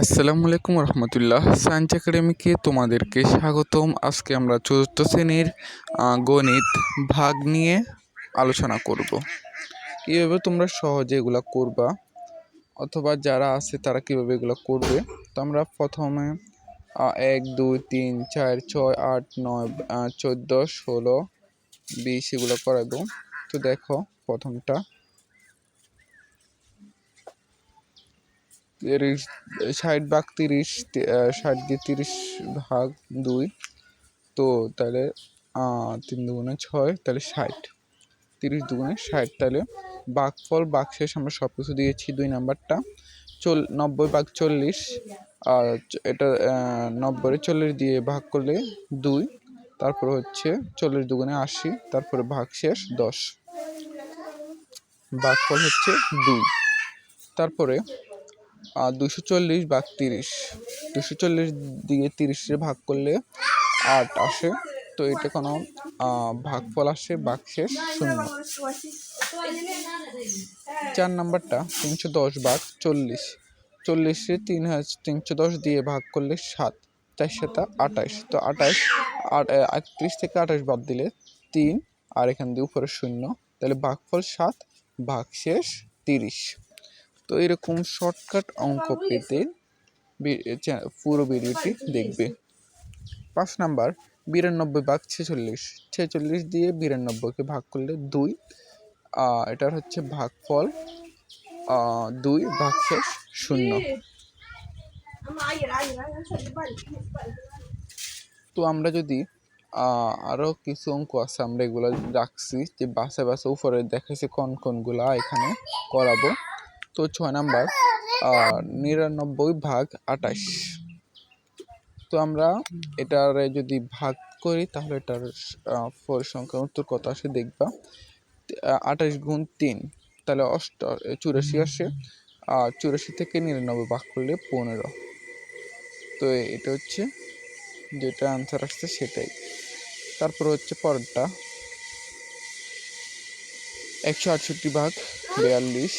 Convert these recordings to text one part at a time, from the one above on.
আসসালামু আলাইকুম রহমতুল্লাহ। সায়েন্স একাডেমিকে তোমাদেরকে স্বাগতম। আজকে আমরা চতুর্থ শ্রেণির গণিত ভাগ নিয়ে আলোচনা করব। কীভাবে তোমরা সহজে এগুলো করবা, অথবা যারা আছে তারা কীভাবে এগুলো করবে, তো আমরা প্রথমে এক, দুই, তিন, চার, ছয়, আট, নয় চোদ্দ, ষোলো, বিশ এগুলো করাবো। তো দেখো প্রথমটা। তিরিশ, ষাট ভাগ তিরিশ ষাট দিয়ে তিরিশ ভাগ দুই, তো তাহলে তিন দুগুণে ছয়, তাহলে ষাট। তিরিশ দুগুণে ষাট, তাহলে বাঘফল বাঘশেষ আমরা সব কিছু দিয়েছি দুই নাম্বারটা। চল, নব্বই ভাগ চল্লিশ, আর এটা নব্বই চল্লিশ দিয়ে ভাগ করলে দুই, তারপরে হচ্ছে চল্লিশ দুগুণে আশি, তারপরে ভাগ শেষ দশ। বাঘফল হচ্ছে দুই। তারপরে আর দুশো চল্লিশ ভাগ তিরিশ। দুশো চল্লিশ দিয়ে তিরিশে ভাগ করলে আট আসে। তো এটা কোনো ভাগফল আসে ভাগশেষ শূন্য। চার নাম্বারটা, তিনশো দশ ভাগ চল্লিশ। চল্লিশে তিন হাজার তিনশো দশ দিয়ে ভাগ করলে সাত। চার সাতা আঠাশ। তো আঠাশ আটত্রিশ থেকে আঠাশ বাদ দিলে তিন, আর এখান দিয়ে উপরে শূন্য। তাহলে ভাগফল সাত ভাগশেষ তিরিশ। তো এরকম শর্টকাট অঙ্ক পেতে পুরো ভিডিওটি দেখবে। পাঁচ নাম্বার বিরানব্বই ভাগ ছেচল্লিশ। ছেচল্লিশ দিয়ে বিরানব্বইকে ভাগ করলে দুই। এটার হচ্ছে ভাগফল দুই ভাগশেষ শূন্য। তো আমরা যদি আরও কিছু অঙ্ক আছে আমরা এগুলো রাখছি যে বাসে বাসে উপরে দেখাইছি কোন কোনগুলা এখানে করাবো। তো ছয় নাম্বার নিরানব্বই ভাগ আটাশ তো আমরা এটার যদি ভাগ করি তাহলে এটার আহ, পরিসংখ্যান উত্তর কত আসে দেখবা? আটাশ গুণ তিন তাহলে অষ্ট চুরাশি আসে। আর চুরাশি থেকে নিরানব্বই ভাগ করলে পনেরো। তো এটা হচ্ছে যেটা আনসার আসছে সেটাই। তারপর হচ্ছে পরেরটা। একশো আটষট্টি ভাগ বিয়াল্লিশ।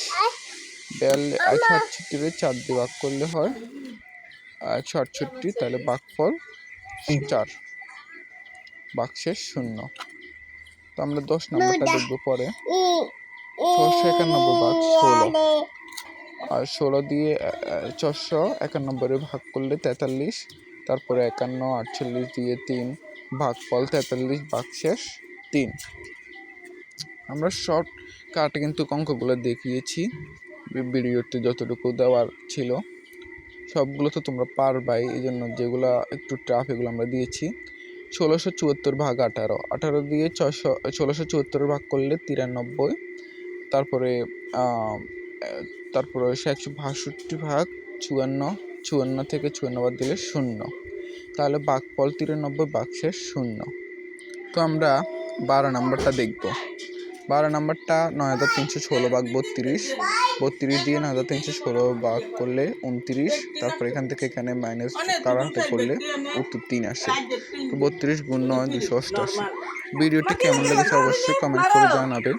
বিয়াল্লিশ একশো আটষট্টিরে চার দিয়ে ভাগ করলে হয়। একশো আটষট্টি তাহলে ভাগফল চার। বাক্সের শূন্য। তো আমরা দশ নম্বরটা দেখব পরে। ছশো একানব্বই ভাগ ষোলো। আর ষোলো দিয়ে ছশো একানব্বই ভাগ করলে তেতাল্লিশ। তারপরে একান্ন আটচল্লিশ দিয়ে তিন ভাগফল তেতাল্লিশ ভাগশেষ তিন। আমরা শর্ট কাটে কিন্তু অঙ্কগুলো দেখিয়েছি। ভিডিওতে যতটুকু দেওয়ার ছিল, সবগুলো তো তোমরা পারবাই। এই জন্য যেগুলো একটু টাফ এগুলো আমরা দিয়েছি। ষোলোশো চুয়াত্তর ভাগ আঠারো। আঠারো দিয়ে ছশো ষোলোশো চুয়াত্তর ভাগ করলে তিরানব্বই। তারপরে তারপরে হচ্ছে একশো বাষট্টি ভাগ, চুয়ান্ন চুয়ান্ন থেকে চুয়ান্ন বাদ দিলে শূন্য। তাহলে বাঘফল তিরানব্বই বাক্সের শূন্য। তো আমরা বারো নাম্বারটা দেখব। বারো নাম্বারটা নয় হাজার তিনশো ষোলো ভাগ বত্রিশ। বত্রিশ দিয়ে না হাজার তিনশো ষোলো ভাগ করলে উনত্রিশ, তারপর এখান থেকে এখানে মাইনাস কারা হাতে করলে উত্তর তিন আসে। তো বত্রিশ গুণ নয়, দুশো অষ্টাশি। ভিডিওটি কেমন লেগেছে অবশ্যই কমেন্ট করে জানাবেন।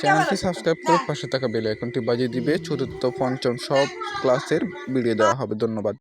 চ্যানেলটি সাবস্ক্রাইব করে পাশে থাকা বেল আইকনটি বাজিয়ে দিবে। চতুর্থ পঞ্চম সব ক্লাসের ভিডিও দেওয়া হবে। ধন্যবাদ।